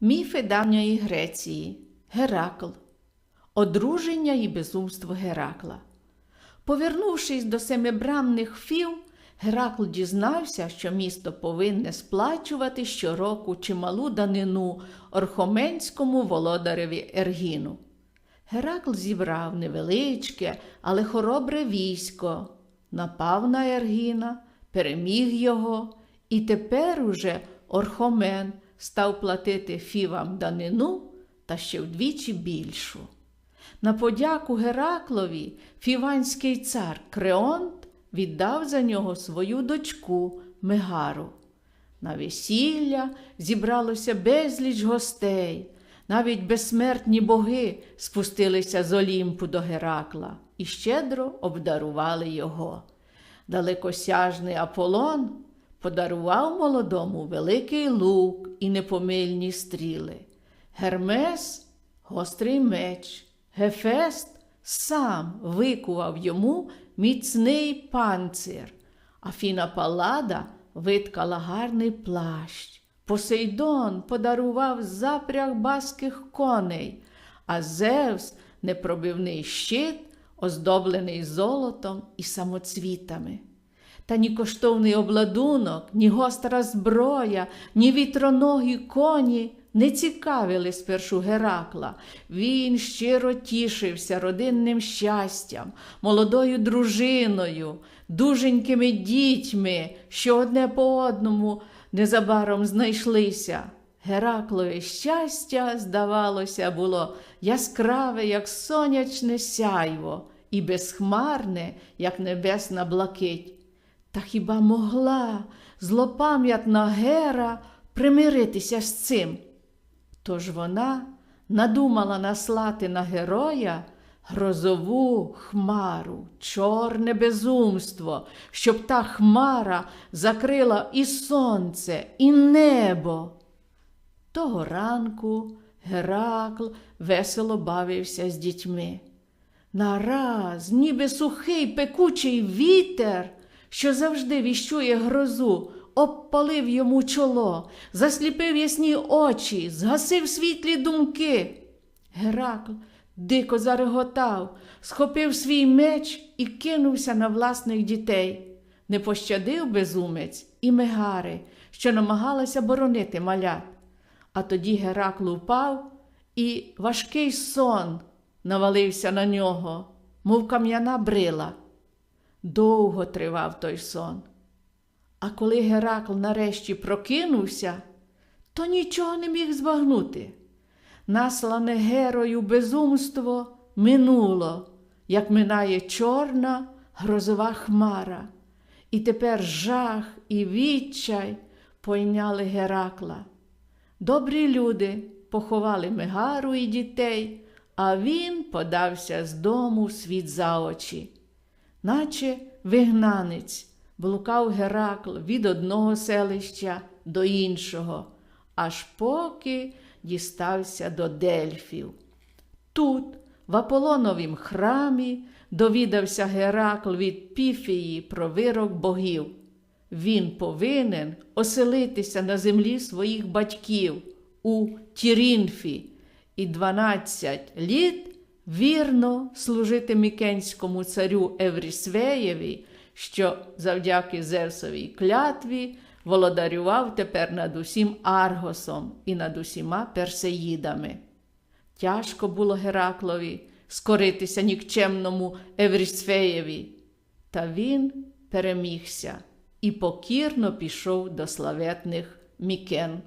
Міфи давньої Греції. Геракл. Одруження і безумство Геракла. Повернувшись до семибрамних фів, Геракл дізнався, що місто повинне сплачувати щороку чималу данину орхоменському володареві Ергіну. Геракл зібрав невеличке, але хоробре військо, напав на Ергіна, переміг його, і тепер уже Орхомен став платити фівам данину та ще вдвічі більшу. На подяку Гераклові фіванський цар Креонт віддав за нього свою дочку Мегару. На весілля зібралося безліч гостей. Навіть безсмертні боги спустилися з Олімпу до Геракла і щедро обдарували його. Далекосяжний Аполлон подарував молодому великий лук і непомильні стріли. Гермес гострий меч, Гефест сам викував йому міцний панцир, Афіна Паллада виткала гарний плащ. Посейдон подарував запряг баских коней, а Зевс непробивний щит, оздоблений золотом і самоцвітами. Та ні коштовний обладунок, ні гостра зброя, ні вітроногі коні не цікавили спершу Геракла. Він щиро тішився родинним щастям, молодою дружиною, дуженькими дітьми, що одне по одному незабаром знайшлися. Гераклове щастя, здавалося, було яскраве, як сонячне сяйво, і безхмарне, як небесна блакить. Та хіба могла злопам'ятна Гера примиритися з цим? Тож вона надумала наслати на героя грозову хмару, чорне безумство, щоб та хмара закрила і сонце, і небо. Того ранку Геракл весело бавився з дітьми. Нараз, ніби сухий пекучий вітер, що завжди віщує грозу, обпалив йому чоло, засліпив ясні очі, згасив світлі думки. Геракл дико зареготав, схопив свій меч і кинувся на власних дітей. Не пощадив безумець і Мегари, що намагалася боронити малят. А тоді Геракл упав, і важкий сон навалився на нього, мов кам'яна брила. Довго тривав той сон. А коли Геракл нарешті прокинувся, то нічого не міг збагнути. Наслане герою безумство минуло, як минає чорна грозова хмара. І тепер жах і відчай пойняли Геракла. Добрі люди поховали Мегару і дітей, а він подався з дому світ за очі. Наче вигнанець блукав Геракл від одного селища до іншого, аж поки дістався до Дельфів. Тут, в Аполоновім храмі, довідався Геракл від Піфії про вирок богів. Він повинен оселитися на землі своїх батьків у Тірінфі і 12 літ вірно служити Мікенському царю Еврісвеєві, що завдяки Зевсовій клятві володарював тепер над усім Аргосом і над усіма персеїдами. Тяжко було Гераклові скоритися нікчемному Еврісфеєві, та він перемігся і покірно пішов до славетних Мікен.